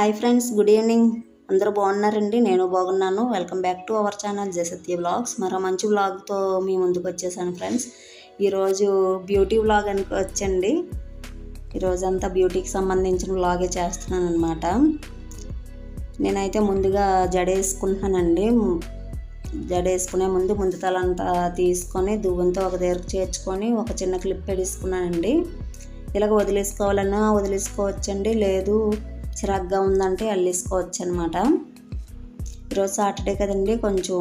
Hi friends good evening అందరూ బాగున్నారండి? నేను బాగున్నాను. Welcome back to our channel Jasatya vlogs మరో మంచి బ్లాగ్తో మీ ముందుకు వచ్చేసాను ఫ్రెండ్స్ ఈరోజు బ్యూటీ బ్లాగ్ అనుకు వచ్చండి. ఈరోజు అంతా బ్యూటీకి సంబంధించిన బ్లాగే చేస్తున్నాను అనమాట నేనైతే ముందుగా జడ వేసుకుంటున్నానండి జడ వేసుకునే ముందు ముందు తలంతా తీసుకొని దువ్వంతో ఒక దగ్గరకు చేర్చుకొని ఒక చిన్న క్లిప్ పెట్టేసుకున్నానండి ఇలాగ వదిలేసుకోవాలన్నా వదిలేసుకోవచ్చండి. లేదు చిరాగ్గా ఉందంటే అల్లేసుకోవచ్చు అనమాట ఈరోజు సాటర్డే కదండి కొంచెం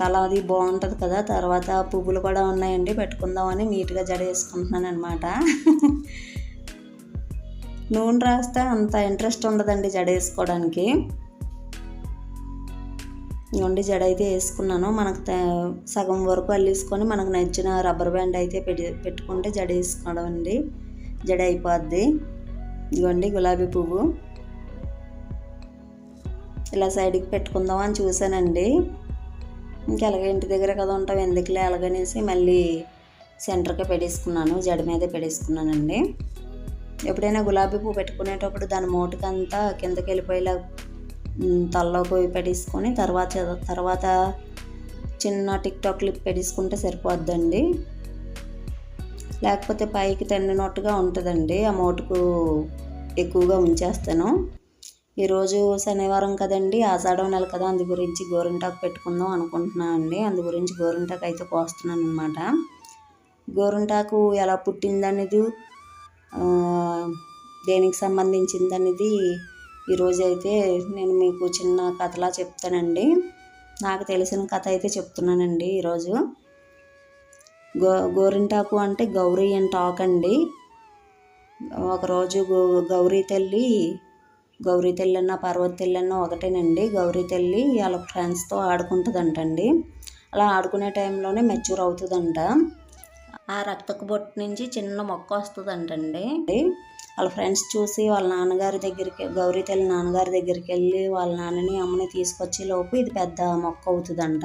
తల అది బాగుంటుంది కదా తర్వాత పువ్వులు కూడా ఉన్నాయండి పెట్టుకుందామని నీట్గా జడ వేసుకుంటున్నాను అనమాట నూనె రాస్తే అంత ఇంట్రెస్ట్ ఉండదండి జడ వేసుకోవడానికి. నుండి జడ అయితే వేసుకున్నాను. మనకు సగం వరకు అల్లేసుకొని మనకు నచ్చిన రబ్బర్ బ్యాండ్ అయితే పెట్టి పెట్టుకుంటే జడ వేసుకోవడం అండి. జడ అయిపోద్ది. ఇదిగోండి గులాబీ పువ్వు. ఇలా సైడ్కి పెట్టుకుందాం అని చూశానండి. ఇంకా ఇంటి దగ్గర కదా ఉంటాం ఎందుకులే ఎలాగనేసి మళ్ళీ సెంటర్కి పెట్టేసుకున్నాను జడ మీదే పెట్టేసుకున్నానండి. ఎప్పుడైనా గులాబీ పువ్వు పెట్టుకునేటప్పుడు దాని మోటుకంతా కిందకి వెళ్ళిపోయేలా మ్, తలలోకి పెట్టేసుకొని తర్వాత తర్వాత చిన్న టిక్ టాక్ క్లిప్ పెట్టేసుకుంటే సరిపోద్దండి. లేకపోతే పైకి తిన్నట్టుగా ఉంటుందండి. ఆ ఎక్కువగా ఉంచేస్తాను. ఈరోజు శనివారం కదండి ఆషాఢం నెల కదా అందు గురించి గోరింటాకు పెట్టుకుందాం అనుకుంటున్నాను అండి. అందు గురించి గోరింటాకు అయితే కోస్తున్నాను అనమాట గోరింటాకు ఎలా పుట్టిందనేది దేనికి సంబంధించింది అనేది ఈరోజు అయితే నేను మీకు చిన్న కథలా చెప్తానండి. నాకు తెలిసిన కథ అయితే చెప్తున్నానండి ఈరోజు. గో గోరింటాకు అంటే గౌరీ అని టాక్ అండి ఒకరోజు గౌ గౌరీ తల్లి గౌరీ తల్లి అన్న పార్వతి అన్న ఒకటేనండి. గౌరీ తల్లి వాళ్ళ ఫ్రెండ్స్తో ఆడుకుంటుందంటండి. అలా ఆడుకునే టైంలోనే మెచ్యూర్ అవుతుందంట. ఆ రక్తపు బొట్టు నుంచి చిన్న మొక్క వస్తుందంటండి. వాళ్ళ ఫ్రెండ్స్ చూసి వాళ్ళ నాన్నగారి దగ్గరికి గౌరీ తల్లి నాన్నగారి దగ్గరికి వెళ్ళి వాళ్ళ నాన్నని అమ్మని తీసుకొచ్చే లోపు ఇది పెద్ద మొక్క అవుతుందంట.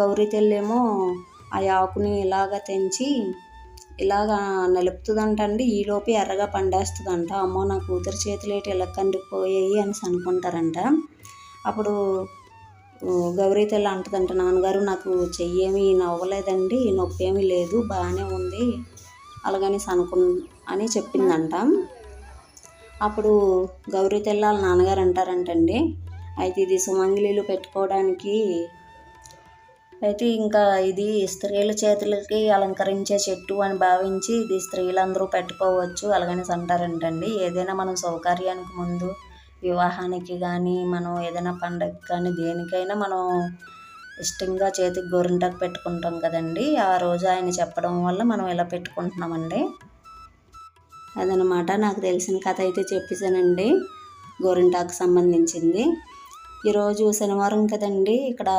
గౌరీ తల్లి ఏమో ఆ ఆకుని ఇలాగ తెంచి ఇలాగా నలుపుతుందంటండి. ఈలోపు ఎర్రగా పండేస్తుందంట. అమ్మో నా కూతురు చేతులు ఇలా కండిపోయాయి అని అనుకుంటారంట. అప్పుడు గౌరీ తెల్ల అంటదంట నాన్నగారు నాకు చెయ్యేమి నవ్వలేదండి. నొప్పి ఏమీ లేదు. బాగానే ఉంది. అలాగని అనుకు అని చెప్పిందంట. అప్పుడు గౌరీ తెల్ల వాళ్ళ నాన్నగారు అంటారంటండి అయితే ఇది సుమంగిలీలు పెట్టుకోవడానికి అయితే ఇంకా ఇది స్త్రీల చేతులకి అలంకరించే చెట్టు అని భావించి ఇది స్త్రీలందరూ పెట్టుకోవచ్చు అలాగనేసి అంటారంటండి. ఏదైనా మనం సౌకర్యానికి ముందు వివాహానికి కానీ మనం ఏదైనా పండగకి కానీ దేనికైనా మనం ఇష్టంగా చేతికి గోరింటాకు పెట్టుకుంటాం కదండి. ఆ రోజు ఆయన చెప్పడం వల్ల మనం ఇలా పెట్టుకుంటున్నామండి. అదనమాట. నాకు తెలిసిన కథ అయితే చెప్పేశానండి. గోరింటాకు సంబంధించింది. ఈరోజు శనివారం కదండి. ఇక్కడ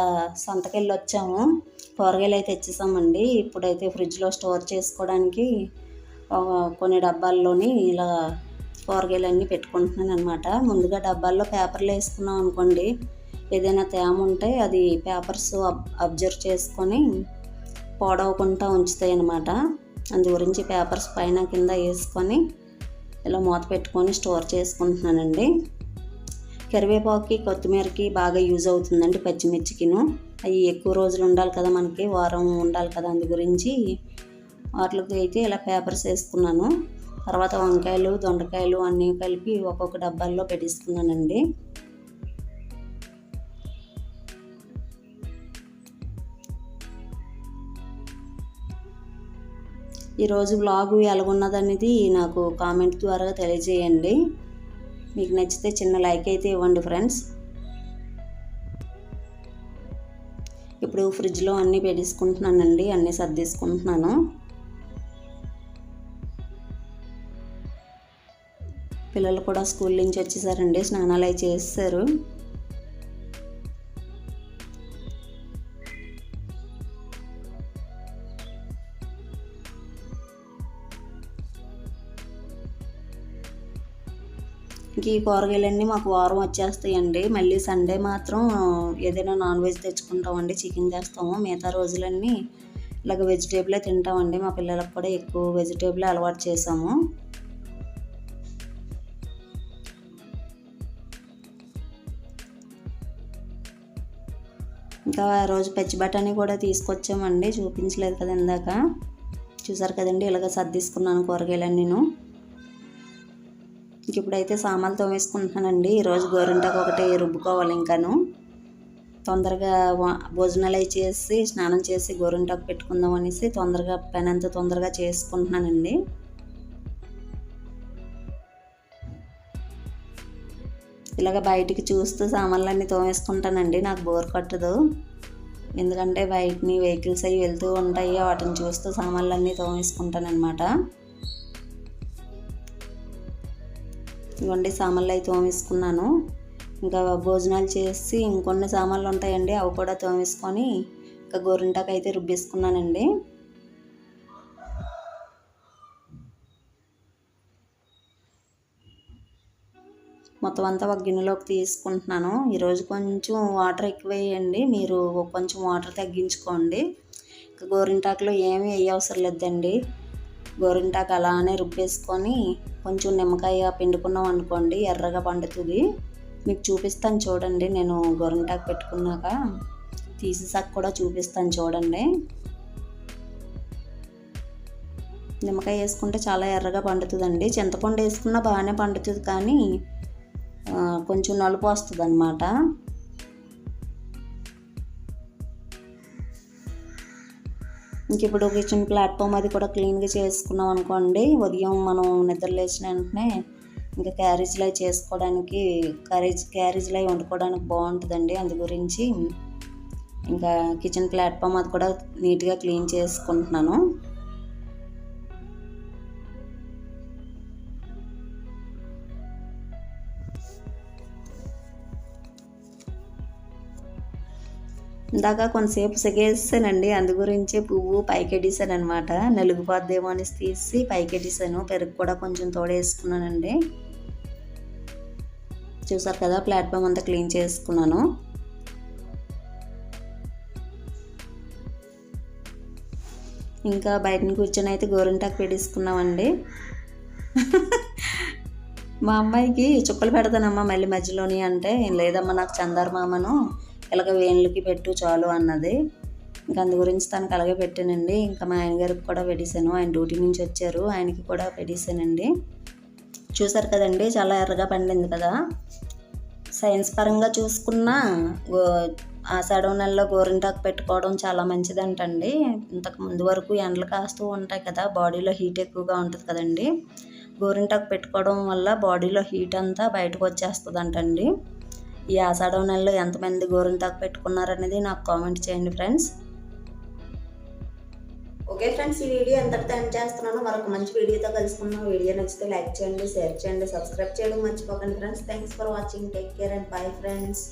సంతకెళ్ళి వచ్చాము కూరగాయలు అయితే తెచ్చేసామండి. ఇప్పుడైతే ఫ్రిడ్జ్లో స్టోర్ చేసుకోవడానికి కొన్ని డబ్బాల్లోని ఇలా కూరగాయలన్నీ పెట్టుకుంటున్నాను అనమాట ముందుగా డబ్బాల్లో పేపర్లు వేసుకున్నాం అనుకోండి. ఏదైనా తేమ ఉంటే అది పేపర్స్ అబ్ అబ్జర్వ్ చేసుకొని పోడవకుండా ఉంచుతాయి అన్నమాట అందు గురించి పేపర్స్ పైన కింద వేసుకొని ఇలా మూత పెట్టుకొని స్టోర్ చేసుకుంటున్నానండి. కరివేపాకుకి కొత్తిమీరకి బాగా యూజ్ అవుతుందండి పచ్చిమిర్చికిను. అవి ఎక్కువ రోజులు ఉండాలి కదా మనకి వారం ఉండాలి కదా అందు గురించి వాటికి అయితే ఇలా పేపర్స్ వేసుకున్నాను. తర్వాత వంకాయలు దొండకాయలు అన్నీ కలిపి ఒక్కొక్క డబ్బాల్లో పెట్టిస్తున్నానండి ఈరోజు బ్లాగు ఎలాగున్నదనేది నాకు కామెంట్ ద్వారా తెలియజేయండి. మీకు నచ్చితే చిన్న లైక్ అయితే ఇవ్వండి ఫ్రెండ్స్. ఇప్పుడు ఫ్రిడ్జ్లో అన్నీ పెట్టేసుకుంటున్నానండి అన్నీ సర్దేసుకుంటున్నాను. పిల్లలు కూడా స్కూల్ నుంచి వచ్చేసారండి స్నానాలు అవి చేస్తారు ఇంక ఈ కూరగాయలన్నీ మాకు వారం వచ్చేస్తాయండి. మళ్ళీ సండే మాత్రం ఏదైనా నాన్ వెజ్ తెచ్చుకుంటామండి చికెన్ చేస్తాము మిగతా రోజులన్నీ ఇలాగ వెజిటేబులే తింటామండి. మా పిల్లలకు కూడా ఎక్కువ వెజిటేబులే అలవాటు చేసాము ఇంకా రోజు పచ్చి బఠానీ కూడా తీసుకొచ్చామండి. చూపించలేదు కదా ఇందాక. చూసారు కదండి ఇలాగ సర్దిసుకున్నాను కూరగాయలన్నీ నేను ఇప్పుడైతే సామాన్లు తోమేసుకుంటున్నానండి. ఈరోజు గోరింటాకు ఒకటి రుబ్బుకోవాలి ఇంకాను. తొందరగా భోజనాలు అవి చేసి స్నానం చేసి గోరింటాకు పెట్టుకుందాం అనేసి తొందరగా పని అంత తొందరగా చేసుకుంటున్నానండి. ఇలాగ బయటికి చూస్తూ సామాన్లన్నీ తోమేసుకుంటానండి. నాకు బోర్ కొట్టదు. ఎందుకంటే బయటని వెహికల్స్ అవి వెళ్తూ ఉంటాయి. వాటిని చూస్తూ సామాన్లన్నీ తోమేసుకుంటానమాట అనమాట ఇవ్వండి సామాన్లు అవి తోమేసుకున్నాను. ఇంకా భోజనాలు చేసి ఇంకొన్ని సామాన్లు ఉంటాయండి అవి కూడా తోమేసుకొని ఇంకా గోరింటాకు అయితే రుబ్బేసుకున్నానండి. మొత్తం అంతా ఒక గిన్నెలోకి తీసుకుంటున్నాను. ఈరోజు కొంచెం వాటర్ ఎక్కువ వేయండి మీరు కొంచెం వాటర్ తగ్గించుకోండి. ఇంకా గోరింటాకులో ఏమీ వేయవసరం లేదండి. గోరింటాకు అలానే రుబ్బేసుకొని కొంచెం నిమ్మకాయ పిండుకున్నాం అనుకోండి ఎర్రగా పండుతుంది. మీకు చూపిస్తాను చూడండి నేను గోరింటాకు పెట్టుకున్నాక. తీసేసాక కూడా చూపిస్తాను చూడండి. నిమ్మకాయ వేసుకుంటే చాలా ఎర్రగా పండుతుందండి. చింతపండు వేసుకున్నా బాగానే పండుతుంది కానీ కొంచెం నలుపు వస్తుంది అనమాట ఇంక ఇప్పుడు కిచెన్ ప్లాట్ఫామ్ అది కూడా క్లీన్గా చేసుకున్నాం అనుకోండి ఉదయం మనం నిద్ర లేచిన వెంటనే ఇంకా క్యారేజ్లు అవి చేసుకోవడానికి క్యారేజ్ క్యారేజ్లు అవి వండుకోవడానికి బాగుంటుందండి. అందు గురించి ఇంకా కిచెన్ ప్లాట్ఫామ్ అది కూడా నీట్గా క్లీన్ చేసుకుంటున్నాను. ఇందాక కొంతసేపు సెగేసానండి అందు గురించి పువ్వు పైకెట్టేసాను అనమాట నలుగుపోద్దేమో అని తీసి పైకెట్టేసాను. పెరుగు కూడా కొంచెం తోడేసుకున్నానండి. చూసారు కదా ప్లాట్ఫామ్ అంతా క్లీన్ చేసుకున్నాను. ఇంకా బయట కూర్చొని అయితే గోరింటాకు పెట్టేసుకున్నామండి. మా అమ్మాయికి చుక్కలు పెడతానమ్మా మళ్ళీ మధ్యలోని అంటే లేదమ్మా నాకు చందరమామను ఇలాగ వేణులకి పెట్టు చాలు అన్నది. ఇంకా అందు గురించి తనకు అలాగే పెట్టానండి. ఇంకా మా ఆయన గారికి కూడా పెట్టేశాను. ఆయన డ్యూటీ నుంచి వచ్చారు. ఆయనకి కూడా పెట్టేశానండి. చూసారు కదండి చాలా ఎర్రగా పండింది కదా. సైన్స్ పరంగా చూసుకున్నా గో ఆషాఢం నెలలో గోరింటాకు పెట్టుకోవడం చాలా మంచిదంటండి. ఇంతకు ముందు వరకు ఎండలు కాస్తూ ఉంటాయి కదా బాడీలో హీట్ ఎక్కువగా ఉంటుంది కదండి. గోరింటాకు పెట్టుకోవడం వల్ల బాడీలో హీట్ అంతా బయటకు వచ్చేస్తుంది అంటండి ఈ ఆషాఢం నెలలో ఎంతమంది గోరింటాకు పెట్టుకున్నారనేది నాకు కామెంట్ చేయండి ఫ్రెండ్స్. ఓకే ఫ్రెండ్స్ ఈ వీడియో ఎంతటితో ఎండ్ చేస్తున్నాను మరొక మంచి వీడియోతో కలుసుకున్నాం వీడియో నచ్చితే లైక్ చేయండి షేర్ చేయండి సబ్స్క్రైబ్ చేయడం మర్చిపోకండి friends. Thanks for watching take care and bye friends